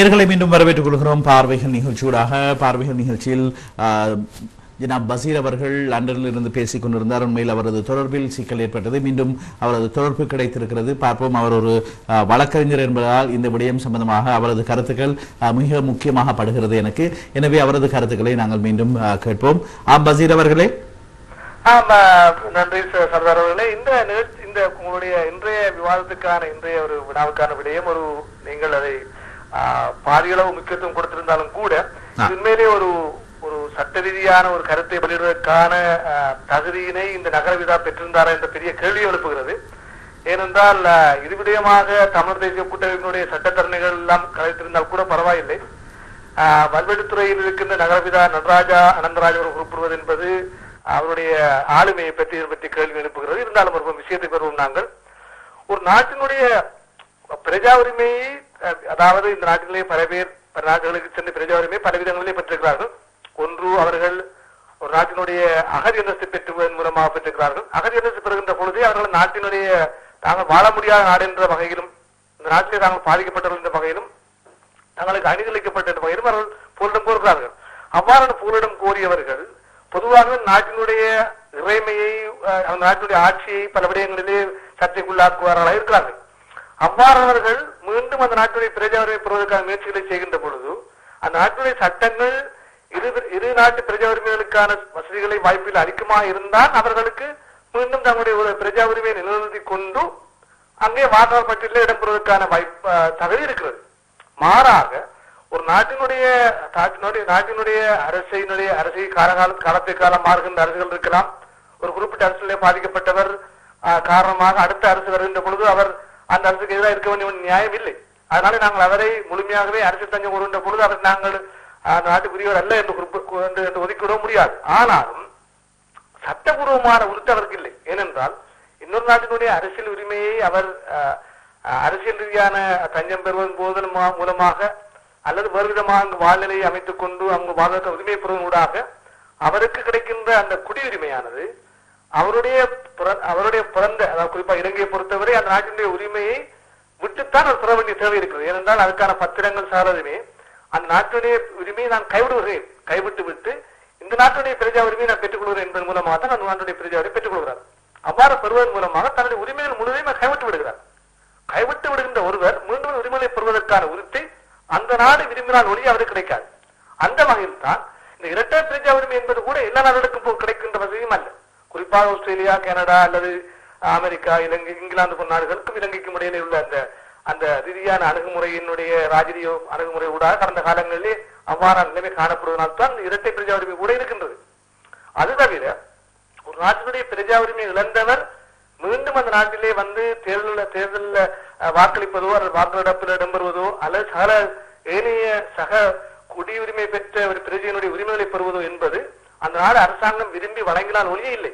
நேர்களை மீண்டும் வரவேற்றுக் கொள்கிறோம். பார்வைகள் நிகழ்ச்சியூடாக பார்வைகள் நிகழ்ச்சியில் ஆஹ், ஜனாப் பசீர் அவர்கள் லண்டனில் இருந்து பேசிக் கொண்டிருந்தார். உண்மையில் அவரது தொடர்பில் சிக்கல் ஏற்பட்டது. மீண்டும் அவரது தொடர்பு கிடைத்திருக்கிறது. பார்ப்போம். அவர் ஒரு வழக்கறிஞர் என்பதால் இந்த விடயம் சம்பந்தமாக அவரது கருத்துக்கள் மிக முக்கியமாக படுகிறது எனக்கு. எனவே அவரது கருத்துக்களை நாங்கள் மீண்டும் கேட்போம். ஆம் பசீர் அவர்களே. ஆமா நன்றி சர்தார் அவர்களே. இந்த நிகழ்ச்சி இந்த உங்களுடைய இன்றைய விவாதத்துக்கான இன்றைய ஒரு வினாவுக்கான விடயம் ஒரு நீங்கள் அதை பாதியளவு முக்கியத்துவம் கொடுத்திருந்தாலும் கூட உண்மையிலே ஒரு ஒரு சட்ட ரீதியான ஒரு கருத்தை வெளியிடுவதற்கான தகுதியினை இந்த நகரவிதா பெற்றிருந்தாரா என்ற பெரிய கேள்வி எழுப்புகிறது. ஏனென்றால் இது விடயமாக தமிழ் தேசிய கூட்டமைப்பினுடைய சட்டத்தரணிகள் எல்லாம் கலைத்திருந்தால் கூட பரவாயில்லை. ஆஹ் வல்வெடுத்துறையில் இருக்கின்ற நகரபிதா நடராஜா அனந்தராஜ் அவர் குறிப்பிடுவது என்பது அவருடைய ஆளுமையை பற்றி இதை பற்றி கேள்வி எழுப்புகிறது. இருந்தாலும் ஒரு விஷயத்தை பெறுவோம் நாங்கள். ஒரு நாட்டினுடைய பிரஜா உரிமையை அதாவது இந்த நாட்டிலே பல பேர் பல நாடுகளுக்கு சென்று பிரஜா பல விதங்களிலே பெற்றிருக்கிறார்கள். ஒன்று அவர்கள் ஒரு நாட்டினுடைய அகதி அந்தஸ்து பெற்றுவதன் மூலமாக பெற்றிருக்கிறார்கள். அகதி அந்தஸ்து பெறுகின்ற பொழுதே அவர்கள் நாட்டினுடைய தாங்கள் வாழ முடியாத நாடு என்ற வகையிலும் இந்த நாட்டிலே தாங்கள் பாதிக்கப்பட்டவர்கள் என்ற வகையிலும் தங்களுக்கு அணிதளிக்கப்பட்ட வகையிலும் அவர்கள் புகலிடம் கோருகிறார்கள். அவ்வாறான புகலிடம் கோரியவர்கள் பொதுவாக நாட்டினுடைய இறைமையை அந்த நாட்டினுடைய ஆட்சியை பல விடயங்களிலே சர்ச்சைக்குள்ளாக்குவார்களாக இருக்கிறார்கள். அவ்வாறவர்கள் மீண்டும் அந்த நாட்டுடைய பிரஜாவுரிமை பெறுவதற்கான முயற்சிகளை செய்கின்ற பொழுது அந்த நாட்டுடைய சட்டங்கள் இரு இரு நாட்டு பிரஜா உரிமைகளுக்கான வசதிகளை வாய்ப்பில் அளிக்குமா இருந்தால் அவர்களுக்கு மீண்டும் தங்களுடைய ஒரு பிரஜா உரிமையை நிலைநிறுத்திக் கொண்டு அங்கே வாக்காளர் பட்டியலில் இடம்பெறுவதற்கான வாய்ப்பு தகவல் தகுதி இருக்கிறது. மாறாக ஒரு நாட்டினுடைய நாட்டினுடைய நாட்டினுடைய அரசினுடைய அரசை காலகால காலத்தை காலம் மாறுகின்ற அரசுகள் இருக்கலாம். ஒரு குறிப்பிட்ட அரசிலே பாதிக்கப்பட்டவர் காரணமாக அடுத்த அரசு வருகின்ற பொழுது அவர் அந்த அரசுக்கு எதிராக இருக்க வேண்டிய நியாயம் இல்லை. அதனால நாங்கள் அவரை முழுமையாகவே அரசியல் தஞ்சம் கூறுகின்ற பொழுது அவர் நாங்கள் ஆஹ், நாட்டுக்குரியவர் அல்ல என்று குறிப்பு என்று- என்று ஒதுக்கிவிட முடியாது. ஆனாலும் சட்டபூர்வமான உறுத்து அவருக்கு இல்லை. ஏனென்றால் இன்னொரு நாட்டினுடைய அரசியல் உரிமையை அவர் அரசியல் ரீதியான தஞ்சம் பெறுவதன் போதன் மூலமாக அல்லது வேறு விதமாக அங்கு வாழ்நிலையை அமைத்துக் கொண்டு அங்கு வாழ்வதற்கு உரிமை பெறுவதூடாக அவருக்கு கிடைக்கின்ற அந்த குடியுரிமையானது அவருடைய பிற- அவருடைய பிறந்த அதாவது குறிப்பா இலங்கையை பொறுத்தவரை அந்த நாட்டினுடைய உரிமையை விட்டுத்தான் அவர் பெற வேண்டிய தேவை இருக்கிறது. ஏனென்றால் அதுக்கான பத்திரங்கள் சாரதுமே அந்த நாட்டுடைய உரிமையை நான் கைவிடுகிறேன். கைவிட்டு விட்டு இந்த நாட்டுடைய பிரஜா உரிமையை நான் பெற்றுக் கொள்கிறேன் என்பதன் மூலமாக தான் அந்த நாட்டுடைய பிரஜா உரிமை பெற்றுக் கொள்கிறார் அவ்வாறு பெறுவதன் மூலமாக தன்னுடைய உரிமைகள் முழுவதையும் கைவிட்டு விடுகிறார். கைவிட்டு விடுகின்ற ஒருவர் மீண்டும் உரிமையை பெறுவதற்கான உரித்தை அந்த நாடு விரும்பினால் ஒளி அவருக்கு கிடைக்காது. அந்த வகையில் தான் இந்த இரட்டை பிரஜா உரிமை என்பது கூட எல்லா நாடுகளுக்கும் இப்போ கிடைக்கின்ற வசதியும் அல்ல. குறிப்பாக ஆஸ்திரேலியா கனடா அல்லது அமெரிக்கா இலங்கை இங்கிலாந்து போன்ற நாடுகளுக்கும் இலங்கைக்கும் இடையிலே உள்ள அந்த அந்த ரீதியான அணுகுமுறையினுடைய ராஜரீக அணுகுமுறை ஊடாக கடந்த காலங்களிலே அவ்வாறான நிலைமை காணப்படுவதனால் தான் இந்த இரட்டை பிரஜா உரிமை கூட இருக்கின்றது. அது தவிர ஒரு நாட்டினுடைய பிரஜா உரிமை இழந்தவர் மீண்டும் அந்த நாட்டிலே வந்து தேர்தலில் தேர்தலில் வாக்களிப்பதோ அல்லது வாக்களிடப்பில் இடம்பெறுவதோ அல்லது சகல ஏனைய சக குடியுரிமை பெற்ற ஒரு பிரஜையினுடைய உரிமைகளை பெறுவதோ என்பது அந்த நாடு அரசாங்கம் விரும்பி வழங்கினால் ஒழிய இல்லை.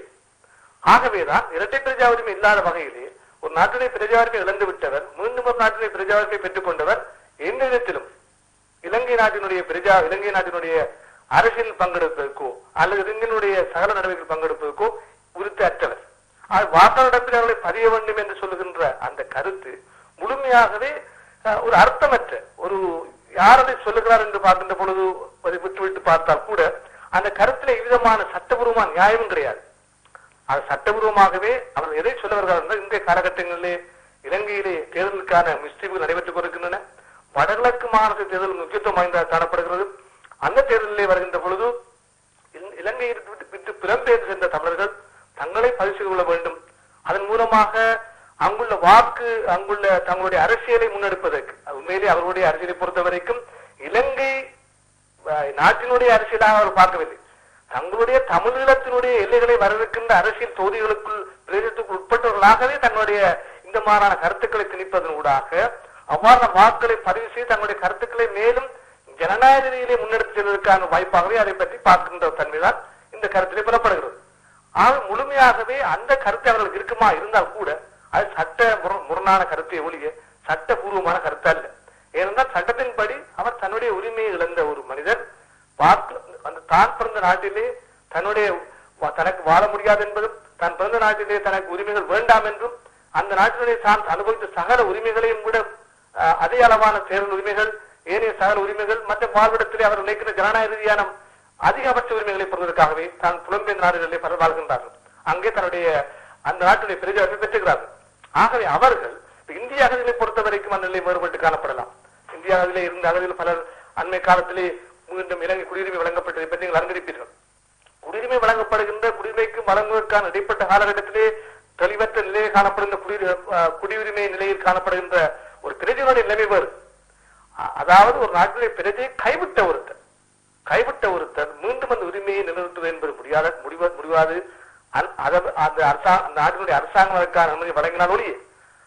ஆகவேதான் இரட்டை பிரஜா உரிமை இல்லாத வகையிலே ஒரு நாட்டினுடைய பிரஜா உரிமை இழந்து விட்டவர் மீண்டும் ஒரு நாட்டினுடைய பிரஜா உரிமை பெற்றுக் கொண்டவர் எந்த விதத்திலும் இலங்கை நாட்டினுடைய பிரஜா இலங்கை நாட்டினுடைய அரசியல் பங்கெடுப்பதற்கோ அல்லது இலங்கையினுடைய சகல நடவடிக்கையில் பங்கெடுப்பதற்கோ உறுதி அற்றவர் வாக்காளர் அவர்களை பதிய வேண்டும் என்று சொல்லுகின்ற அந்த கருத்து முழுமையாகவே அஹ், ஒரு அர்த்தமற்ற ஒரு யார் அதை சொல்லுகிறார் என்று பார்க்கின்ற பொழுது அதை விட்டுவிட்டு பார்த்தால் கூட அந்த கருத்துல எவ்விதமான சட்டபூர்வமான நியாயமும் கிடையாது. அது சட்டபூர்வமாகவே அவர் எதை சொல்ல வருகிறார்கள் என்றால் இன்றைய காலகட்டங்களிலே இலங்கையிலே தேர்தலுக்கான முஸ்தீபுகள் நடைபெற்றுக் கொண்டிருக்கின்றன. வடகிழக்கு மாநில தேர்தல் முக்கியத்துவம் வாய்ந்ததாக காணப்படுகிறது. அந்த தேர்தலிலே வருகின்ற பொழுது இல்- இலங்கையை விட்டு புலம்பெயர்ந்து சென்ற தமிழர்கள் தங்களை பதிவு செய்து கொள்ள வேண்டும். அதன் மூலமாக அங்குள்ள வாக்கு அங்குள்ள தங்களுடைய அரசியலை முன்னெடுப்பதற்கு உண்மையிலே அவர்களுடைய அரசியலை பொறுத்த வரைக்கும் இலங்கை நாட்டினுடைய அரசியலாக அவர் பார்க்கவில்லை. தங்களுடைய தமிழீழத்தினுடைய எல்லைகளை வரவிருக்கின்ற அரசியல் தொகுதிகளுக்குள் பிரதேசத்துக்கு உட்பட்டவர்களாகவே தங்களுடைய இந்த மாதிரியான கருத்துக்களை திணிப்பதன் ஊடாக அவ்வாறான வாக்குகளை பதிவு செய்து தங்களுடைய கருத்துக்களை மேலும் ஜனநாயக ரீதியிலே முன்னெடுத்து செல்வதற்கான வாய்ப்பாகவே அதை பற்றி பார்க்கின்ற தன்மைதான் இந்த கருத்திலே புறப்படுகிறது ஆக முழுமையாகவே அந்த கருத்து அவர்களுக்கு இருக்குமா இருந்தால் கூட அது சட்ட முரண்- முரணான கருத்தை ஒழிய சட்டபூர்வமான கருத்து அல்ல ஏனென்றால் சட்டத்தின்படி அவர் தன்னுடைய உரிமையை இழந்த ஒரு மனிதர். அந்த தான் பிறந்த நாட்டிலே தன்னுடைய தனக்கு வாழ முடியாது என்பதும் தான் பிறந்த நாட்டிலே தனக்கு உரிமைகள் வேண்டாம் என்றும் அந்த நாட்டினுடைய தான் அனுபவித்த சகல உரிமைகளையும் கூட அஹ், அதே அளவான சேரல் உரிமைகள் ஏனைய சகல உரிமைகள் மற்ற வாழ்விடத்திலே அவர் நினைக்கிற ஜனநாயக ரீதியான அதிகபட்ச உரிமைகளை பெறுவதற்காகவே தான் புலம்பெயர் நாடுகளிலே பலர் வாழ்கின்றார்கள். அங்கே தன்னுடைய அந்த நாட்டுடைய பிரஜாவை பெற்றுகிறார்கள் ஆகவே அவர்கள் இந்திய அகதிகளை பொறுத்த வரைக்கும் அந்த நிலை வேறுபட்டு காணப்படலாம். இந்திய அகதியிலே இருந்த அளவில் பலர் அண்மை காலத்திலே மீண்டும் இலங்கை குடியுரிமை வழங்கப்பட்டதை பற்றி நீங்கள் அறிந்திருப்பீர்கள். குடியுரிமை வழங்கப்படுகின்ற குடியுரிமைக்கு வழங்குவதற்கான இடைப்பட்ட காலகட்டத்திலே தெளிவற்ற நிலையில் காணப்படுகின்ற குடியுரிமை நிலையில் காணப்படுகின்ற ஒரு பிரஜைகளுடைய நிலைமை வேறு. அதாவது ஒரு நாட்டிலே பிரஜையை கைவிட்ட ஒருத்தர் கைவிட்ட ஒருத்தர் மீண்டும் அந்த உரிமையை நிலைநிறுத்துவது என்பது முடியாத முடிவ முடியாது. அந்- அந்த அந்த நாட்டினுடைய அரசாங்கம் அதற்கான அனுமதி வழங்கினால் ஒழிய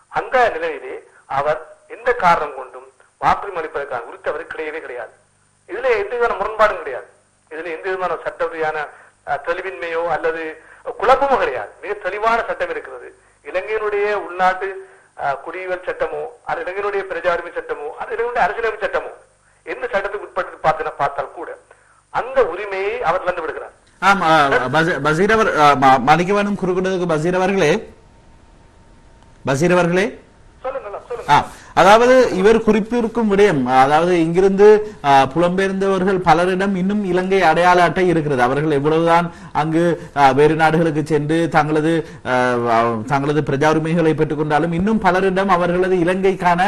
அந்த நிலையிலே அவர் எந்த காரணம் கொண்டும் வாக்குரிமை அளிப்பதற்கான உரித்து அவருக்கு கிடையவே கிடையாது. இதுல எந்த விதமான முரண்பாடும் கிடையாது. இதுல எந்த விதமான சட்ட ரீதியான தெளிவின்மையோ அல்லது குழப்பமோ கிடையாது. மிக தெளிவான சட்டம் இருக்கிறது. இலங்கையினுடைய உள்நாட்டு குடியியல் சட்டமோ அது இலங்கையினுடைய பிரஜா உரிமை சட்டமோ அது இலங்கையுடைய அரசியலமைப்பு சட்டமோ எந்த சட்டத்துக்கு உட்பட்டு பார்த்து பார்த்தால் கூட அந்த உரிமையை அவர் இழந்து விடுகிறார். ஆம் பசீர் அவர் ஆ, ம- மன்னிக்க குறுக்கிடுவதற்கு பசீர் அவர்களே? பசீர் அவர்களே? சொல்லுங்க சொல்லுங்க அதாவது இவர் குறிப்பிருக்கும் விடயம் அதாவது இங்கிருந்து புலம்பெயர்ந்தவர்கள் பலரிடம் இன்னும் இலங்கை அடையாள அட்டை இருக்கிறது. அவர்கள் எவ்வளவுதான் அங்கு வேறு நாடுகளுக்கு சென்று தங்களது தங்களது பிரஜா உரிமைகளை பெற்றுக்கொண்டாலும் இன்னும் பலரிடம் அவர்களது இலங்கைக்கான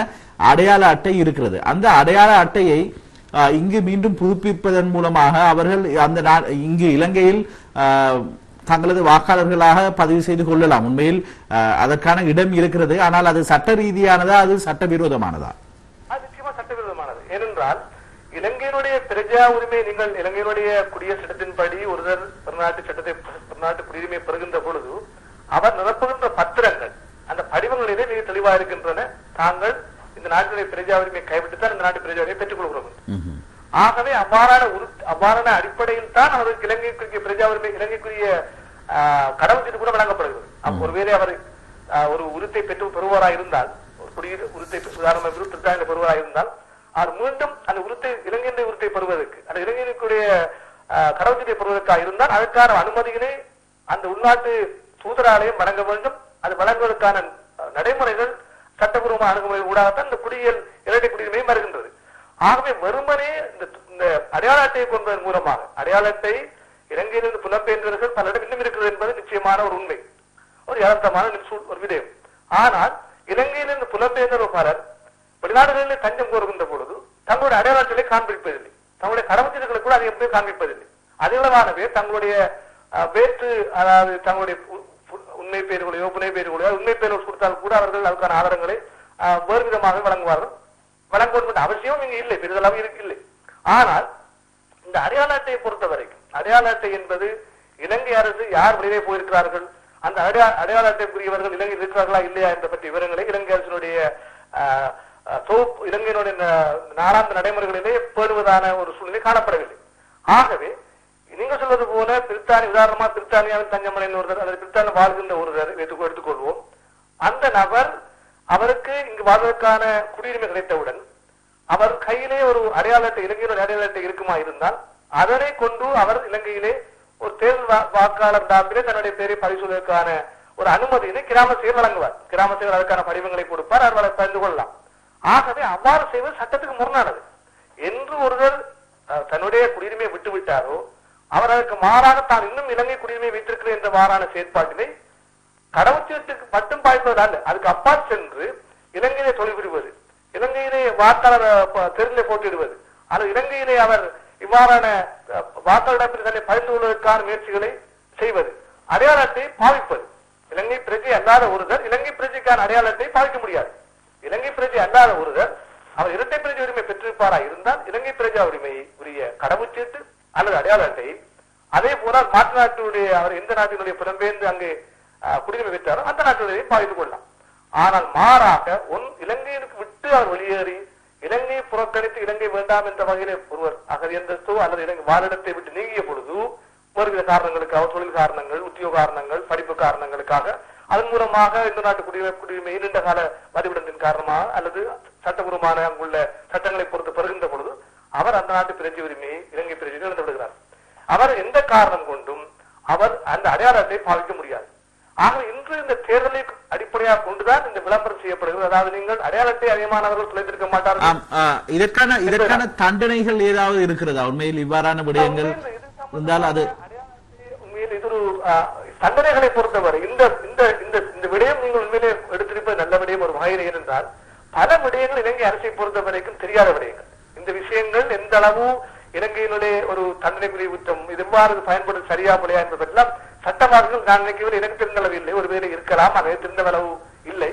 அடையாள அட்டை இருக்கிறது. அந்த அடையாள அட்டையை இங்கு மீண்டும் புதுப்பிப்பதன் மூலமாக அவர்கள் அந்த நா- இங்கு இலங்கையில் தங்களது வாக்காளர்களாக பதிவு செய்து கொள்ளலாம். உண்மையில் அதற்கான இடம் இருக்கிறது. ஆனால் அது சட்ட ரீதியானதா அது சட்டவிரோதமானதா? அது நிச்சயமா சட்டவிரோதமானது. ஏனென்றால் இலங்கையினுடைய பிரஜா உரிமை நீங்கள் இலங்கையினுடைய குடியரசு சட்டத்தின்படி ஒருவர் பெருநாட்டு சட்டத்தை பெருநாட்டு குடியுரிமை பெறுகின்ற பொழுது அவர் நிரப்புகின்ற பத்திரங்கள் அந்த படிவங்களிலே மிக தெளிவாக இருக்கின்றன. தாங்கள் இந்த நாட்டினுடைய பிரஜா உரிமை கைவிட்டுத்தான் இந்த நாட்டு பிரஜா உரிமை பெற்றுக் கொள்கிறோம். ஆகவே அவ்வாறான உரு- அவ்வாறான அடிப்படையில் தான் அவருக்கு இலங்கைக்குரிய பிரஜா உரிமை இலங்கைக்குரிய ஆஹ், கடவுச்சீட்டு கூட வழங்கப்படுகிறது. அப்ப ஒருவேளை அவர் ஒரு உரித்தை பெற்று பெறுவாராக இருந்தால் ஒரு குடியுரி உரித்தை உதாரணமாக பிரித்தானிய பெறுவாராக இருந்தால் அவர் மீண்டும் அந்த உரித்தை இலங்கையினுடைய உரித்தை பெறுவதற்கு அந்த ஆஹ், கடவுச்சீட்டை பெறுவதற்காக இருந்தால் அதற்கான அனுமதியினை அந்த உள்நாட்டு தூதராலயம் வழங்க வேண்டும். அது வழங்குவதற்கான நடைமுறைகள் சட்டபூர்வமான அணுகுமுறை ஊடாகத்தான் இந்த குடியியல் இரட்டை குடியுரிமையும் வருகின்றது. ஆகவே வெறுமனே இந்த அடையாள அட்டையை கொண்டதன் மூலமாக அடையாள அட்டை இலங்கையிலிருந்து புலம்பெயர்ந்தவர்கள் பலரிடம் இன்னும் இருக்கிறது என்பது நிச்சயமான ஒரு உண்மை. ஒரு யதார்த்தமான ஒரு விடயம். ஆனால் இலங்கையிலிருந்து புலம்பெயர்ந்த பலர் வெளிநாடுகளில் தஞ்சம் கோருகின்ற பொழுது தங்களுடைய அடையாள காண்பிப்பதில்லை. தங்களுடைய கடமைச்சீடுகளை கூட அதிகம் எப்படி காண்பிப்பதில்லை. அதிகளவான பேர் தங்களுடைய அஹ், வேற்று அதாவது தங்களுடைய உண்மை பேர்களையோ புனை பேர்களையோ உண்மை பேர்கள் கொடுத்தால் கூட அவர்கள் அதுக்கான ஆதாரங்களை அஹ், வேறு விதமாக வழங்குவார்கள். வழங்க அவசியம் இங்கு இல்லை பெரிதளவு இருக்கு இல்லை. ஆனால் இந்த அடையாள அட்டையை பொறுத்த வரைக்கும் அடையாள அட்டை என்பது இலங்கை அரசு யார் வெளியே போயிருக்கிறார்கள்? அந்த அடையா அடையாள அட்டைக்குரியவர்கள் இலங்கையில் இருக்கிறார்களா இல்லையா என்ற பற்றிய விவரங்களை இலங்கை அரசினுடைய தொகுப்பு இலங்கையினுடைய நாடாந்த நாளாந்த நடைமுறைகளிலே பேணுவதான ஒரு சூழ்நிலை காணப்படவில்லை. ஆகவே நீங்க சொல்வது போல பிரித்தானி உதாரணமா பிரித்தானியாவில் தஞ்சமலையின் ஒருவர் அல்லது பிரித்தானில் வாழ்கின்ற ஒருவர் எடுத்துக்கொள்வோம். அந்த நபர் அவருக்கு இங்கு வாழ்வதற்கான குடியுரிமை கிடைத்தவுடன் அவர் கையிலே ஒரு அடையாள அட்டை இலங்கையில் அடையாள அட்டை இருக்குமா இருந்தால் அதனை கொண்டு அவர் இலங்கையிலே ஒரு தேர்தல் வாக்காளர் டாப்பிலே தன்னுடைய பேரை பதிவு செய்வதற்கான ஒரு அனுமதியினை கிராம செயல் வழங்குவார். கிராம செயல் அதற்கான படிவங்களை கொடுப்பார் அவர் அதை பகிர்ந்து கொள்ளலாம். ஆகவே அவ்வாறு செய்வது சட்டத்துக்கு முரணானது. என்று ஒருவர் அஹ், தன்னுடைய குடியுரிமையை விட்டு விட்டாரோ அவர் அதற்கு மாறாக தான் இன்னும் இலங்கை குடியுரிமை வைத்திருக்கிறேன் என்ற மாறான செயற்பாட்டினை கடவுச்சீட்டுக்கு மட்டும் பாய்ப்பது அதுக்கு அப்பா சென்று இலங்கையிலே தொழில் புரிவது இலங்கையிலே வாக்காளர் ப- தெருவிலே போட்டியிடுவது அல்லது இலங்கையிலே அவர் இவ்வாறான அஹ், வாக்காளரிடத்தில் தன்னை பகிர்ந்து கொள்வதற்கான முயற்சிகளை செய்வது. அடையாள பாவிப்பது. இலங்கை பிரஜை அல்லாத ஒருவர் இலங்கை பிரஜைக்கான அடையாள அட்டையை பாவிக்க முடியாது. இலங்கை பிரஜை அல்லாத ஒருவர் அவர் இரட்டை பிரஜை உரிமை பெற்றிருப்பாரா இருந்தால் இலங்கை பிரஜா உரிமையை உரிய கடவுச்சீட்டு அல்லது அடையாள அட்டை அதே போல மாற்று நாட்டினுடைய அவர் எந்த நாட்டினுடைய புலம்பெயர்ந்து அங்கே குடியுரிமை பெற்றாரோ அந்த நாட்டினுடைய பாவித்துக் கொள்ளலாம். ஆனால் மாறாக ஒன் இலங்கையிற்கு விட்டு அவர் வெளியேறி இலங்கையை புறக்கணித்து இலங்கை வேண்டாம் என்ற வகையிலே ஒருவர் அகதியந்தோ அல்லது இலங்கை வாழிடத்தை விட்டு நீங்கிய பொழுது ஒருவித காரணங்களுக்காக தொழில் காரணங்கள் உத்தியோக காரணங்கள் படிப்பு காரணங்களுக்காக அதன் மூலமாக இந்த நாட்டு குடியுரிமை குடியுரிமை நீண்ட கால வதிவிடத்தின் காரணமாக அல்லது சட்டபூர்வமான அங்குள்ள சட்டங்களை பொறுத்து பெறுகின்ற பொழுது அவர் அந்த நாட்டு பிரஜை உரிமையை இலங்கை பிரஜையை இழந்து விடுகிறார் அவர் எந்த காரணம் கொண்டும் அவர் அந்த அடையாளத்தை பாதிக்க முடியாது. ஆக இன்று இந்த தேர்தலை அடிப்படையாக கொண்டுதான் இந்த விளம்பரம் செய்யப்படுகிறது. அதாவது நீங்கள் அடையாளத்தை அதிகமானவர்கள் துளைத்திருக்க மாட்டார்கள். இதற்கான இதற்கான தண்டனைகள் ஏதாவது இருக்கிறதா? உண்மையில் இவ்வாறான விடயங்கள் இருந்தால் அது உண்மையில் இது ஒரு தண்டனைகளை பொறுத்தவரை இந்த இந்த இந்த இந்த விடயம் நீங்கள் உண்மையிலே எடுத்திருப்பது நல்ல விடயம் ஒரு வகையில் இருந்தால் பல விடயங்கள் இலங்கை அரசை பொறுத்த வரைக்கும் தெரியாத விடயங்கள். இந்த விஷயங்கள் எந்த அளவு இலங்கையினுடைய ஒரு தண்டனைக்குரிய குற்றம் இது எவ்வாறு பயன்படுத்த சரியா பிள்ளையா என்பதெல்லாம் சட்டவாதிகள் நான் நினைக்கவில்லை எனக்கு திருந்தளவு இல்லை ஒருவேளை இருக்கலாம் அதே திருந்தளவு இல்லை.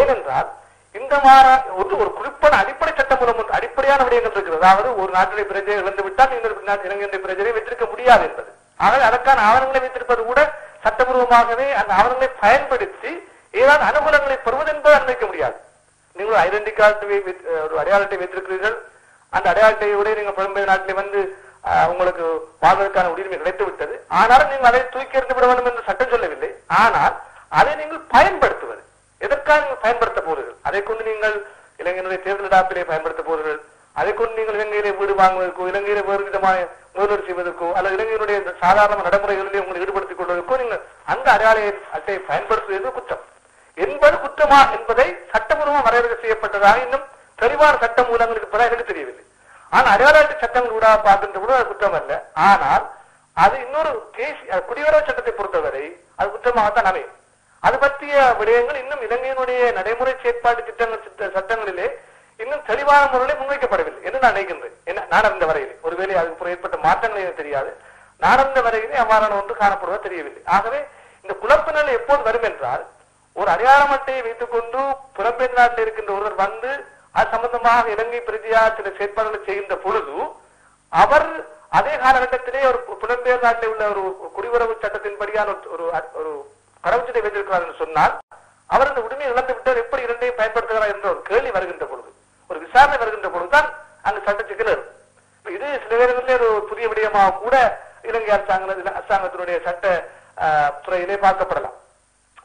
ஏனென்றால் இந்த வார ஒரு ஒரு குறிப்பான அடிப்படை சட்ட மூலம் ஒன்று அடிப்படையான விடயங்கள் இருக்கிறது. அதாவது ஒரு நாட்டிலே பிரஜை இழந்து விட்டால் இன்னொரு நாட்டு இலங்கை பிரஜையை வைத்திருக்க முடியாது என்பது. ஆகவே அதற்கான ஆவணங்களை வைத்திருப்பது கூட சட்டபூர்வமாகவே அந்த ஆவணங்களை பயன்படுத்தி ஏதாவது அனுகூலங்களை பெறுவது என்பதை அனுமதிக்க முடியாது. நீங்கள் ஐடென்டி கார்டு ஒரு அடையாளத்தை வைத்திருக்கிறீர்கள். அந்த அடையாளத்தை விட நீங்கள் புலம்பெயர் நாட்டிலே வந்து உங்களுக்கு வாழ்வதற்கான உரிமை கிடைத்து விட்டது. ஆனாலும் நீங்கள் அதை தூக்கி எறிந்து விட வேண்டும் என்று சட்டம் சொல்லவில்லை. ஆனால் அதை நீங்கள் பயன்படுத்துவது. எதற்காக நீங்கள் பயன்படுத்த போறீர்கள் அதை கொண்டு நீங்கள் இளைஞருடைய தேர்தல் இடாப்பிலே பயன்படுத்த போறீர்கள் அதை கொண்டு நீங்கள் இலங்கையிலே வீடு வாங்குவதற்கோ இலங்கையிலே வேறு விதமான முதலீடு செய்வதற்கோ அல்லது இலங்கையினுடைய இந்த சாதாரண நடைமுறைகளிலே உங்களை ஈடுபடுத்திக் கொள்வதற்கோ நீங்கள் அந்த அடையாள அட்டையை பயன்படுத்துவது குற்றம்? என்பது குற்றமா என்பதை சட்டபூர்வமாக வரையறை செய்யப்பட்டதாக இன்னும் தெளிவான சட்ட மூலங்களுக்கு பிறகு எனக்கு தெரியவில்லை. ஆனால் அடையாள அட்டை சட்டங்கள் கூட பார்க்கின்ற பொழுது அது குற்றம் அல்ல ஆனால் அது இன்னொரு தேசிய குடியுறவு சட்டத்தை பொறுத்தவரை அது குற்றமாகத்தான் அமையும். அது பற்றிய விடயங்கள் இன்னும் இலங்கையினுடைய நடைமுறை செயற்பாட்டு திட்டங்கள் சட்டங்களிலே இன்னும் தெளிவான முறையில் முன்வைக்கப்படவில்லை என்று நான் நினைக்கின்றேன். என்ன நான் அறிந்த வரையிலே. ஒருவேளை அதுக்கு ஏற்பட்ட மாற்றங்கள் எனக்கு தெரியாது. நான் அறிந்த வரையிலே அவ்வாறான ஒன்று காணப்படுவது தெரியவில்லை. ஆகவே இந்த குழப்ப நிலை எப்போது வரும் என்றால் ஒரு அடையாள அட்டையை வைத்துக் கொண்டு புலம்பெயர் நாட்டில் இருக்கின்ற ஒருவர் வந்து அது சம்பந்தமாக இலங்கை பிரதியா சில செயற்பாடுகளை செய்கின்ற பொழுது அவர் அதே காலகட்டத்திலே ஒரு புலம்பெயர் நாட்டில் உள்ள ஒரு குடியுறவு சட்டத்தின்படியான ஒரு- ஒரு ஒரு கடவுச்சத்தை வைத்திருக்கிறார் என்று சொன்னால் அவர் அந்த உரிமையை இழந்து விட்டார் எப்படி இரண்டையும் பயன்படுத்துகிறார் என்ற ஒரு கேள்வி வருகின்ற பொழுது ஒரு விசாரணை வருகின்ற பொழுதுதான் அங்கு சட்ட சிக்கல் இருக்கும் இது சில நேரங்களிலே ஒரு புதிய விடயமாக கூட இலங்கை அரசாங்க அரசாங்கத்தினுடைய சட்ட ஆஹ், துறையிலே பார்க்கப்படலாம்.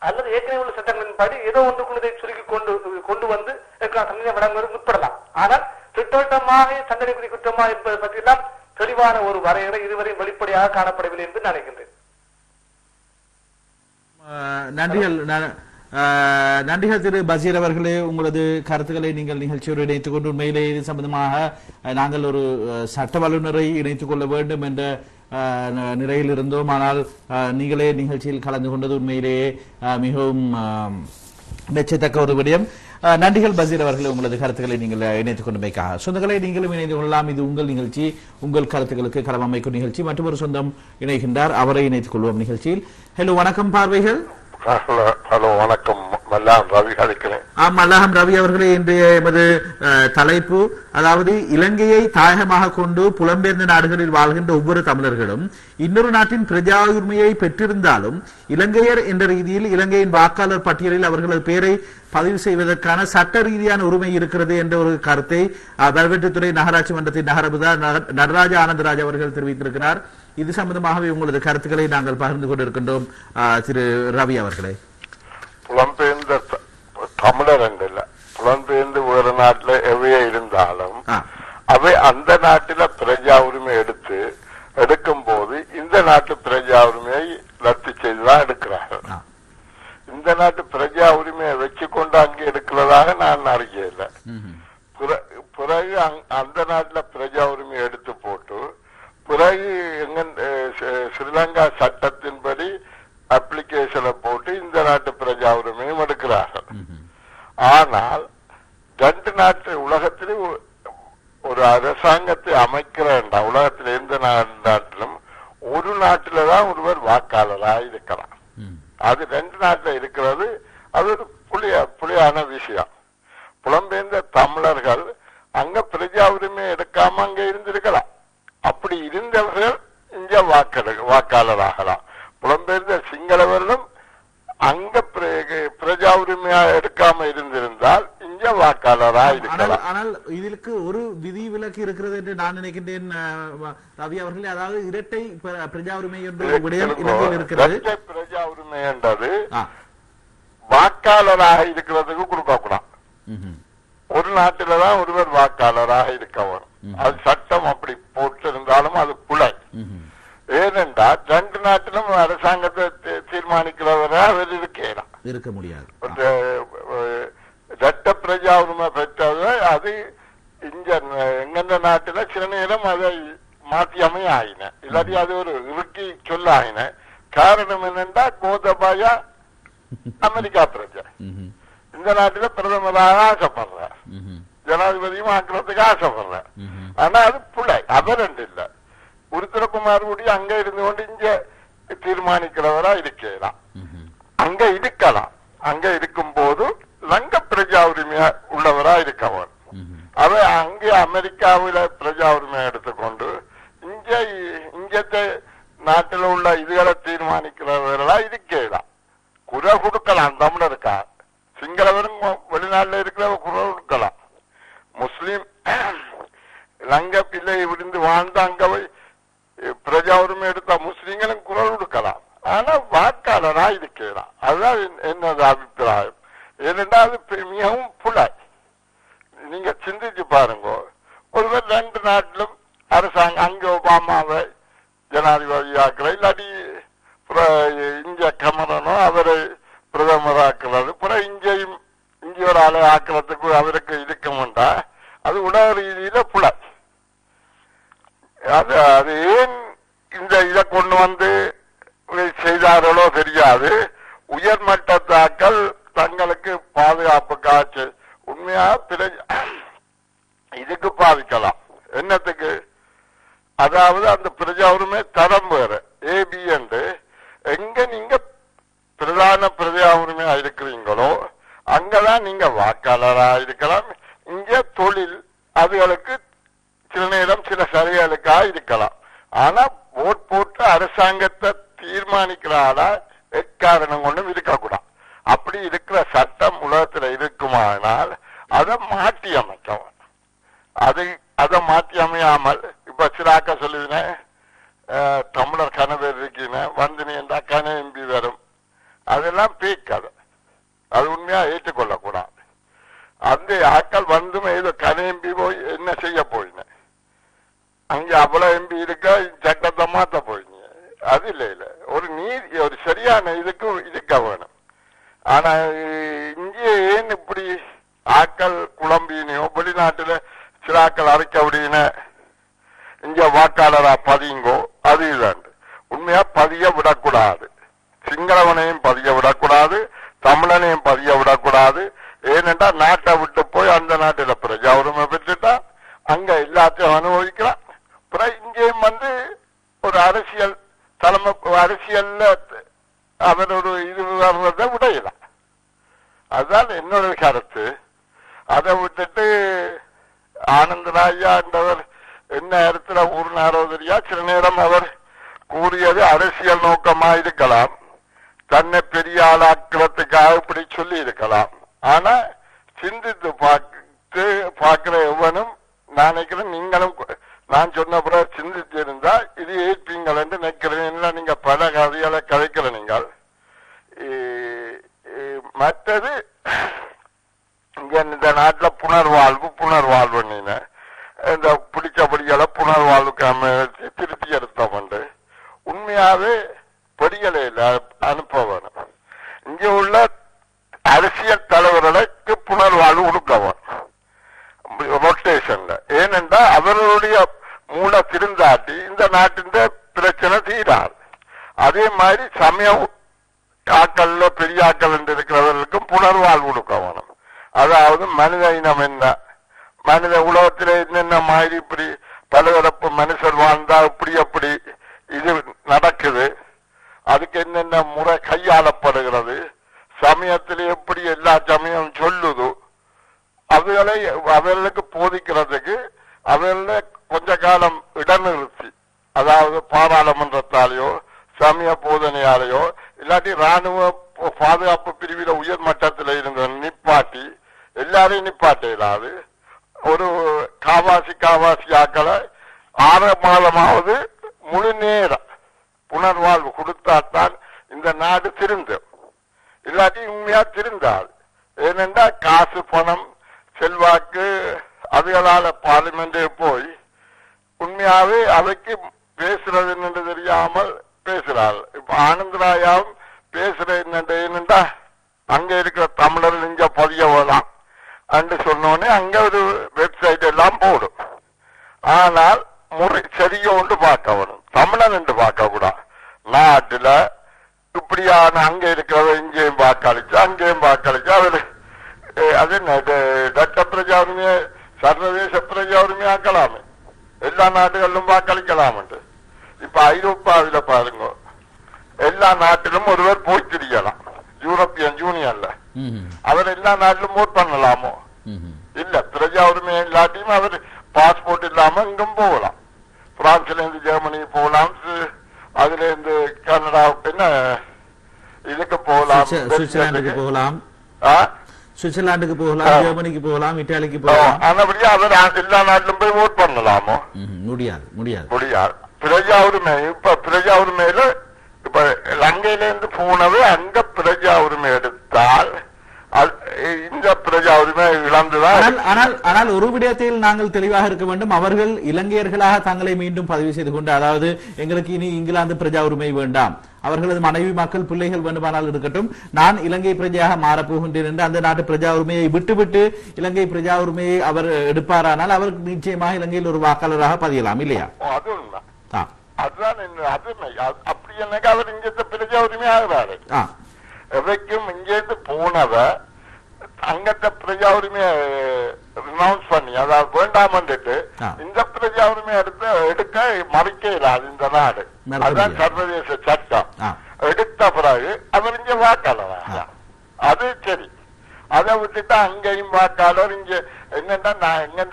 அல்லது ஏற்கனவே உள்ள சட்டங்களின் படி ஏதோ ஒன்றுக்குள் இதை சுருக்கி கொண்டு கொண்டு வந்து சந்தேக தண்டனை வழங்குவது முற்படலாம் ஆனால் திட்டவட்டமாக தண்டனைக்குரிய குற்றமா என்பது பற்றியெல்லாம் தெளிவான ஒரு வரையறை இதுவரை வெளிப்படையாக காணப்படவில்லை என்று நினைக்கின்றேன். நன்றிகள். நன்றிகள் திரு பசீர் அவர்களே. உங்களது கருத்துக்களை நீங்கள் நிகழ்ச்சியோடு இணைத்துக் கொண்டு உண்மையிலே இது சம்பந்தமாக நாங்கள் ஒரு சட்ட வல்லுநரை இணைத்துக் கொள்ள வேண்டும் என்ற நிலையில் இருந்தோம் ஆனால் நீங்களே நிகழ்ச்சியில் கலந்து கொண்டது உண்மையிலேயே மிகவும் மெச்சத்தக்க ஒரு விடயம். நன்றிகள் பசீர் அவர்களே உங்களது கருத்துக்களை நீங்கள் இணைத்துக் கொண்டமைக்காக சொந்தங்களை நீங்களும் இணைந்து கொள்ளலாம். இது உங்கள் நிகழ்ச்சி. உங்கள் கருத்துக்களுக்கு களம் அமைக்கும் நிகழ்ச்சி. மற்றொரு சொந்தம் இணைகின்றார். அவரை இணைத்துக் கொள்வோம் நிகழ்ச்சியில். ஹலோ வணக்கம் பார்வைகள். ஹலோ வணக்கம். மல்லாம் ரவி அழைக்கிறேன் ஆம் மல்லாம் ரவி அவர்களே இன்றைய எமது தலைப்பு அதாவது இலங்கையை தாயகமாக கொண்டு புலம்பெயர்ந்த நாடுகளில் வாழ்கின்ற ஒவ்வொரு தமிழர்களும் இன்னொரு நாட்டின் பிரஜா உரிமையை பெற்றிருந்தாலும் இலங்கையர் என்ற ரீதியில் இலங்கையின் வாக்காளர் பட்டியலில் அவர்களது பெயரை பதிவு செய்வதற்கான சட்ட ரீதியான உரிமை இருக்கிறது என்ற ஒரு கருத்தை வல்வெட்டுத்துறை நகராட்சி மன்றத்தின் நகரபுதா நடராஜா நடராஜ ஆனந்தராஜ் அவர்கள் தெரிவித்திருக்கிறார். இது சம்பந்தமாகவே உங்களது கருத்துக்களை நாங்கள் பகிர்ந்து கொண்டிருக்கின்றோம் திரு ரவி அவர்களே. புலம்பெயர்ந்த தமிழர் இல்ல புலம்பெயர்ந்து வேறு நாட்டுல எவையே இருந்தாலும் அவை அந்த நாட்டில பிரஜா உரிமை எடுத்து எடுக்கும் போது இந்த நாட்டு பிரஜா உரிமையை ரத்து செய்துதான் எடுக்கிறார்கள். இந்த நாட்டு பிரஜா உரிமையை வச்சு கொண்டு அங்கே எடுக்கிறதாக நான் அறிக்கையில பிறகு அந்த நாட்டுல பிரஜா உரிமை எடுத்து போட்டு பிறகு எங்க ஸ்ரீலங்கா சட்டத்தின்படி அப்ளிகேஷனை போட்டு இந்த நாட்டு பிரஜா உரிமையும் எடுக்கிறார்கள். ஆனால் ரெண்டு நாட்டு உலகத்திலே ஒரு அரசாங்கத்தை அமைக்கிறேன்டா உலகத்தில் எந்த நாட்டிலும் ஒரு நாட்டில தான் ஒருவர் வாக்காளராக இருக்கலாம் ம். அது ரெண்டு நாட்டுல இருக்கிறது அது ஒரு புளிய புளியான விஷயம் புலம்பெயர்ந்த தமிழர்கள் அங்க பிரஜா உரிமை எடுக்காம அங்க இருந்திருக்கலாம் அப்படி இருந்தவர்கள் இங்க வாக்கெடு வாக்காளராகலாம் புலம்பெயர்ந்த சிங்களவர்களும் அங்க பிர- பிரஜா உரிமையா எடுக்காம இருந்திருந்தால் இங்க வாக்காளராக ஆனால் இருக்கலாம் ஆனால் இதற்கு ஒரு விதி விலக்கு இருக்கிறது என்று நான் நினைக்கின்றேன் ரவி அவர்களே அதாவது இரட்டை பிர- பிரஜா உரிமை என்ற ஒரு விடயம் இலங்கையில் இருக்கிறது. இரட்டை பிரஜா உரிமை என்றது. வாக்காளராக இருக்கிறதுக்கு கொடுக்க கூடாது. ஒரு நாட்டில தான் ஒருவர் வாக்காளராக இருக்கவர் அது சட்டம் அப்படி போட்டிருந்தாலும் அது புலை ம்ஹும். ஏனென்றால் ரெண்டு நாட்டிலும் அரசாங்கத்தை தீர்மானிக்கிறவரா அவர் இருக்கிறார் இருக்க முடியாது. ரத்த பிரஜா உரிமை பெற்றது அது இங்க எங்கெந்த நாட்டுல சில நேரம் அதை அமைய ஆயின இல்லாட்டி அது ஒரு இறுக்கி சொல்ல ஆயின காரணம் என்னன்னா கோதபாயா அமெரிக்கா பிரஜை. இந்த நாட்டுல பிரதமராக ஆசைப்படுறார் ம்ஹும். ஜனாதிபதியும் ஆக்கிறதுக்கு ஆசைப்படுறார் ம்ஹும். ஆனா அது புலை அவரண்டு இல்ல உருத்திரகுமார் கூடி அங்க இருந்து கொண்டு இங்க தீர்மானிக்கிறவரா இருக்கலாம். அங்க இருக்கலாம் அங்க இருக்கும் போது லங்க பிரஜா உரிமையா உள்ளவரா இருக்கவன் ம்ஹும். அவ அங்கே அமெரிக்காவில பிரஜா உரிமை எடுத்துக்கொண்டு இங்க இங்கത്തെ நாட்டில் உள்ள இதுகளை தீர்மானிக்கிறவர்களா இருக்கலாம் குரல் கொடுக்கலாம் தமிழருக்கா சிங்களவரும் வெளிநாட்டுல இருக்கிறவ குரல் கொடுக்கலாம் முஸ்லிம் லங்க பிள்ளை விழுந்து வாழ்ந்த அங்க போய் பிரஜா உரிமை எடுத்த முஸ்லிம்களும் குரல் கொடுக்கலாம் ஆனா வாக்காளரா இருக்கலாம் அதுதான் என்- என்னது அபிப்பிராயம் ஏனென்றால் அது பெ- மிகவும் புலை நீங்க சிந்திச்சு பாருங்க ஒருவர் ரெண்டு நாட்டிலும் அரசாங்கம் அங்க ஒபாமாவை ஜனாதிபதியாக்குற இல்லாட்டி பிற- இங்க கமரனோ அவரை பிரதமராக்குறது பிறகு இங்கேயும் இங்கே ஆக்குறதுக்கு அவருக்கு இருக்க மாட்டா அது உணவு ரீதியில புல. அது அது ஏன் இந்த இதை கொண்டு வந்து செய்தார்களோ தெரியாது. உயர்மட்டத்தாக்கள் தங்களுக்கு பாதுகாப்பு காட்சி உண்மையா பிற இதுக்கு பாதிக்கலாம். என்னத்துக்கு? அதாவது அந்த பிரஜா தரம் வேறு. ஏபி என்று எங்க நீங்க பிரதான பிரஜா உரிமையா இருக்கிறீங்களோ அங்கதான் நீங்க வாக்காளரா இருக்கலாம் இங்க தொழில் அதுகளுக்கு சில நேரம் சில சலுகைகளுக்கா இருக்கலாம். ஆனா ஓட் போட்டு அரசாங்கத்தை தீர்மானிக்கிறாரா எக்காரணம் கொண்டும் இருக்கக்கூடாது. அப்படி இருக்கிற சட்டம் உலகத்துல இருக்குமானால் அதை மாற்றி அமைக்க அது அதை மாற்றி அமையாமல் இப்ப சிராக்க சொல்லுவினேன் தமிழர் கனவு இருக்கீங்க வந்து நீ கன எம்பி வரும். அதெல்லாம் பேக்காது அது உண்மையா ஏற்றுக்கொள்ளக்கூடாது. அந்த ஆட்கள் வந்தும் ஏதோ கன எம்பி போய் என்ன செய்ய போயின. அங்கே அவ்வளவு எம்பி இருக்க சட்டத்தை மாத்த போயிங்க அது இல்லை இல்லை. ஒரு நீர் ஒரு சரியான இதுக்கு இருக்க வேணும். ஆனா இங்கே ஏன் இப்படி ஆக்கள் குழம்பினையோ வெளிநாட்டுல சில ஆக்கள் அரைக்க அப்படின்னு இங்க வாக்காளரா பதியுங்கோ அது இதாண்டு உண்மையா பதிய விடக்கூடாது. சிங்களவனையும் பதிய விடக்கூடாது. தமிழனையும் பதிய விடக்கூடாது. ஏனென்றா நாட்டை விட்டு போய் அந்த நாட்டில் பிரஜா உரிமை பெற்றுட்டா அங்க எல்லாத்தையும் அனுபவிக்கிறான். அப்புறம் இங்கேயும் வந்து ஒரு அரசியல் தலைமை அரசியல்ல அவர் ஒரு இது வர்றதை விடையலாம் அதுதான் என்னோட கருத்து. அதை விட்டுட்டு ஆனந்தராயா என்றவர் என்ன இடத்துல ஊர் தெரியா? சில நேரம் அவர் கூறியது அரசியல் நோக்கமா இருக்கலாம் தன்னை பெரிய ஆளாக்குறதுக்காக இப்படி சொல்லி இருக்கலாம் ஆனா சிந்தித்து பார்த்து பார்க்கிற எவனும் நான் நினைக்கிறேன் நீங்களும் நான் சொன்ன பிறகு சிந்திச்சு இருந்தா இது ஏற்பீங்கள் என்று நினைக்கிறேன். நீங்க பல கதைகளை கதைக்கிற நீங்கள். மற்றது இங்க இந்த நாட்டுல புனர்வாழ்வு புனர்வாழ்வு நீங்க இந்த பிடிச்சபடியால புனர்வாழ்வுக்கு அமைச்சு திருத்தி எடுத்தவண்டு உண்மையாவே படிகளையில அனுப்ப வேணும் இங்க உள்ள அரசியல் தலைவர்களுக்கு புனர்வாழ்வு கொடுக்க வேணும் ரொட்டேஷன்ல ஏனென்றா அவர்களுடைய மூல திருந்தாட்டி இந்த நாட்டின் பிரச்சனை தீராது அதே மாதிரி சமய ஆக்கள்ல பெரிய ஆக்கள் என்று இருக்கிறவர்களுக்கும் புனர்வாழ்வு கொடுக்க வேணும். அதாவது மனித இனம் என்ன? மனித உலகத்தில் என்னென்ன மாதிரி இப்படி பலதரப்பு மனுஷர் வாழ்ந்தா இப்படி அப்படி இது நடக்குது? அதுக்கு என்னென்ன முறை கையாளப்படுகிறது? சமயத்தில் எப்படி எல்லா சமயம் சொல்லுது? அவர்களை அவர்களுக்கு போதிக்கிறதுக்கு அவர்களை கொஞ்ச காலம் இடநிறுத்தி அதாவது பாராளுமன்றத்தாலேயோ சமய போதனையாலேயோ இல்லாட்டி ராணுவ பாதுகாப்பு பிரிவில உயர் மட்டத்தில் இருந்த நிப்பாட்டி எல்லாரையும் நிப்பாட்ட இல்லாது ஒரு காவாசி காவாசி ஆக்களை ஆறு மாதமாவது முழு நேரம் புனர்வாழ்வு கொடுத்தாத்தான் இந்த நாடு திருந்தும். இல்லாட்டி உண்மையா திருந்தாது. ஏனென்றா காசு பணம் செல்வாக்கு அதுகளால பார்லிமெண்ட் போய் உண்மையாவே அவைக்கு பேசுறது என்று தெரியாமல் பேசுறாள். இப்ப ஆனந்தராயாவும் பேசுற என்னண்டா அங்க இருக்கிற தமிழர் நெஞ்ச பதிய போலாம் அன்று சொன்னோடனே அங்க ஒரு வெப்சைட் எல்லாம் போடும். ஆனால் முறை சரியோண்டு பார்க்க வேணும் தமிழன் என்று பார்க்க கூடாது நாட்டுல இப்படியான அங்க இருக்கிறவ இங்கேயும் வாக்களிச்சு அங்கேயும் வாக்களிச்சு அவரு அது என்ன டச்ச பிரஜா உரிமையை சர்வதேச பிரஜா உரிமையாக்கலாமே எல்லா நாடுகளிலும் வாக்களிக்கலாம் இப்ப ஐரோப்பாவில பாருங்க. எல்லா நாட்டிலும் ஒருவர் போய் திரியலாம் யூரோப்பியன் யூனியன்ல. அவர் எல்லா நாட்டிலும் ஓட் பண்ணலாமோ. இல்ல பிரஜா உரிமை இல்லாட்டியும் அவர் பாஸ்போர்ட் இல்லாம இங்கும் போகலாம். பிரான்ஸ்ல இருந்து ஜெர்மனி போகலாம் அதுல இருந்து கனடா என்ன? இதுக்கு போகலாம் சுவிட்சர்- சுவிட்சர்லாந்துக்கு போகலாம். ஆ? சுவிட்சர்லாந்துக்கு போகலாம். ஜெர்மனிக்கு போகலாம் இத்தாலிக்கு ஆ, போகலாம் ஆனபடியா அவர் எல்லா நாட்டிலும் போய் ஓட் பண்ணலாமோ. முடியாது முடியாது. முடியாது. பிரஜா உரிமை இப்ப பிரஜா உரிமையில இப்ப லங்கையில இருந்து போனது அங்க பிரஜா உரிமை எடுத்தால் இந்த பிரஜா உரிமை இழந்துதான் ஆனால் ஆனால் ஒரு விடயத்தில் நாங்கள் தெளிவாக இருக்க வேண்டும். அவர்கள் இலங்கையர்களாக தங்களை மீண்டும் பதிவு செய்து கொண்டு அதாவது எங்களுக்கு இனி இங்கிலாந்து பிரஜா உரிமை வேண்டாம். அவர்களது மனைவி மக்கள் பிள்ளைகள் வேண்டுமானால் இருக்கட்டும். நான் இலங்கை பிரஜையாக மாறப்போகின்றேன் என்று அந்த நாட்டு பிரஜா உரிமையை விட்டுவிட்டு இலங்கை பிரஜா உரிமையை அவர் எடுப்பாரானால் அவர் நிச்சயமாக இலங்கையில் ஒரு வாக்காளராக பதியலாம் இல்லையா? அது அதுதான். அது- அப்படி என்னக்கா அவர் இங்க பிரஜா உரிமை ஆகிறாரு ஆ எவைக்கும் இங்கேருந்து போனவ அங்கத்த பிரஜா உரிமையை ரினவுன்ஸ் பண்ணி அதாவது வேண்டாமன்ட்டு. இந்த பிரஜா உரிமையை எடுத்து எடுக்க மறைக்க இல்லாது இந்த நாடு அதுதான். சர்வதேச சட்டம். எடுத்த பிறகு அவர் இங்க வாக்காளர். அது சரி அதை விட்டுட்டு அங்கேயும் வாக்காளர் இங்க என்னன்னா நான் எங்க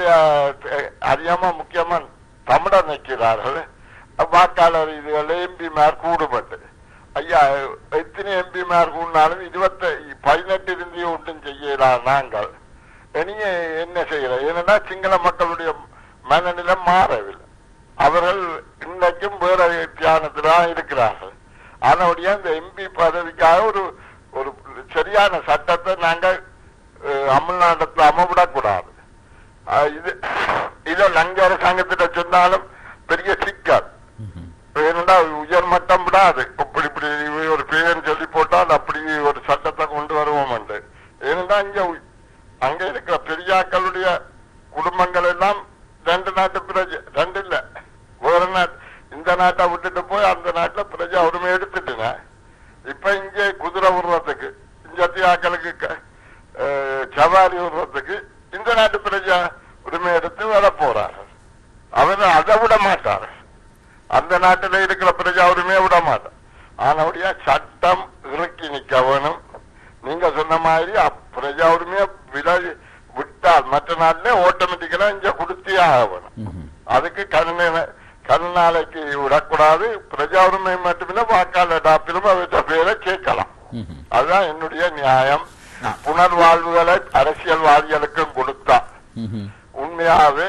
அறியாம முக்கியமா தமிழர் நிற்கிறார்கள் வாக்காளர் இதுகளில் எம்பிமார் கூடுபட்டு. ஐயா எத்தனை எம்பிமார் கூடினாலும் இருபத்தி பதினெட்டு இருந்து ஒன்றும் செய்யலாம் நாங்கள். இனிய என்ன செய்யல? ஏன்னா சிங்கள மக்களுடைய மனநிலை மாறவில்லை. அவர்கள் இன்றைக்கும் வேற தியானத்தில்தான் இருக்கிறார்கள். ஆனவுடைய இந்த எம்பி பதவிக்காக ஒரு ஒரு சரியான சட்டத்தை நாங்கள் அஹ், அமல்நாட்டத்தில் அமவிடக்கூடாது இது இதை லங்க அரசாங்கத்திட்ட சொன்னாலும் பெரிய சிக்கல். ஏனென்றா உயர் மட்டம் விடாது. இப்படி இப்படி ஒரு பேர் சொல்லி போட்டால் அப்படி ஒரு சட்டத்தை கொண்டு வருவோம் என்று. ஏனென்றா இங்க அங்க இருக்கிற பெரியாக்களுடைய குடும்பங்கள் எல்லாம் ரெண்டு நாட்டு பிரஜை ரெண்டு இல்ல. வேற நாட்டு இந்த நாட்டை விட்டுட்டு போய் அந்த நாட்டுல பிரஜா உரிமை எடுத்துட்டுங்க. இப்ப இங்கே குதிரை விடுறதுக்கு இஞ்சத்தியாக்களுக்கு க- சவாரி விடுறதுக்கு இந்த நாட்டு பிரஜா உரிமை எடுத்து வர போறாரு அவர் அதை விட மாட்டார். அந்த நாட்டில் இருக்கிற பிரஜா உரிமையை விட மாட்டார் ஆனபடியா சட்டம் இறுக்கி நிக்க வேணும் நீங்க சொன்ன மாதிரி பிரஜா உரிமையை விலகி விட்டால் மற்ற நாட்டிலே ஆட்டோமேட்டிக்கலா இங்க கொடுத்தே ஆக வேணும். அதுக்கு கருணை கருணாலைக்கு விடக்கூடாது பிரஜா உரிமை மட்டுமில்ல வாக்காளர் டாப்பிலும் அவற்ற பேரை கேட்கலாம். அதுதான் என்னுடைய நியாயம். புனர்வாழ்வுகளை அரசியல்வாதிகளுக்கும் கொடுத்தா. உண்மையாவே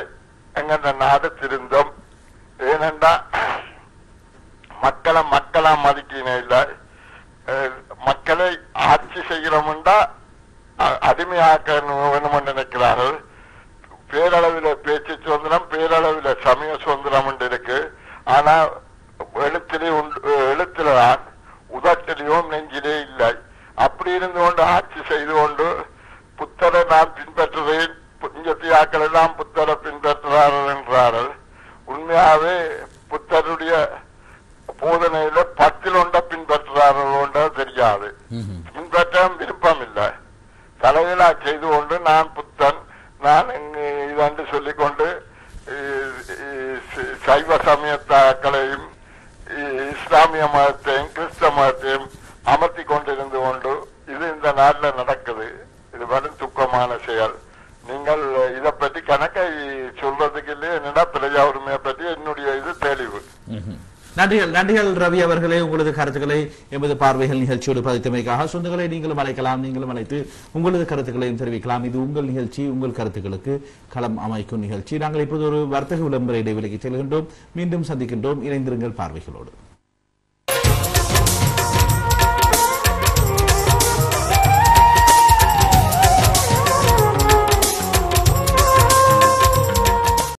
எங்க நாடு திருந்தம் ஏனென்றா மக்களை மக்களா மதிக்கின இல்லை? மக்களை ஆட்சி செய்கிறோம்டா அடிமையாக்க வேணும்னு நினைக்கிறார்கள். பேரளவில் பேச்சு சுதந்திரம் பேரளவில் சமய சுதந்திரம் என்று இருக்கு. ஆனா எழுத்திலே உண்டு எழுத்தில்தான் உதட்டிலையும் நெஞ்சிலே இல்லை. அப்படி இருந்து கொண்டு ஆட்சி செய்து கொண்டு புத்தரை நான் பின்பற்றுவேன். புஞ்சத்தியாக்கள் எல்லாம் புத்தரை பின்பற்றுகிறார்கள் என்றார்கள். உண்மையாவே புத்தருடைய போதனையில பத்தில் ஒன்றை பின்பற்றுறார்கள் ஒன்றா தெரியாது. பின்பற்ற விருப்பம் இல்லை தலைவிழா செய்து கொண்டு நான் புத்தன். நான் இதென்று சொல்லிக்கொண்டு சைவ சமயத்தாக்களையும் இஸ்லாமிய மதத்தையும் கிறிஸ்தவ மதத்தையும் அமர்த்தி கொண்டிருந்து கொண்டு இது இந்த நாட்டில் நடக்குது. இது வரும் துக்கமான செயல். நீங்கள் இதை பற்றி கணக்கை சொல்றதுக்கு இல்லையே என்னடா பிரஜா உரிமையை பற்றி என்னுடைய இது தெளிவு. நன்றிகள் நன்றிகள் ரவி அவர்களே உங்களது கருத்துக்களை எமது பார்வைகள் நிகழ்ச்சியோடு பதித்தமைக்காக சொந்தங்களை நீங்களும் அழைக்கலாம் நீங்களும் அழைத்து உங்களது கருத்துக்களையும் தெரிவிக்கலாம். இது உங்கள் நிகழ்ச்சி உங்கள் கருத்துக்களுக்கு களம் அமைக்கும் நிகழ்ச்சி. நாங்கள் இப்போது ஒரு வர்த்தக விளம்பர இடைவெளிக்கு செல்கின்றோம். மீண்டும் சந்திக்கின்றோம். இணைந்திருங்கள் பார்வைகளோடு.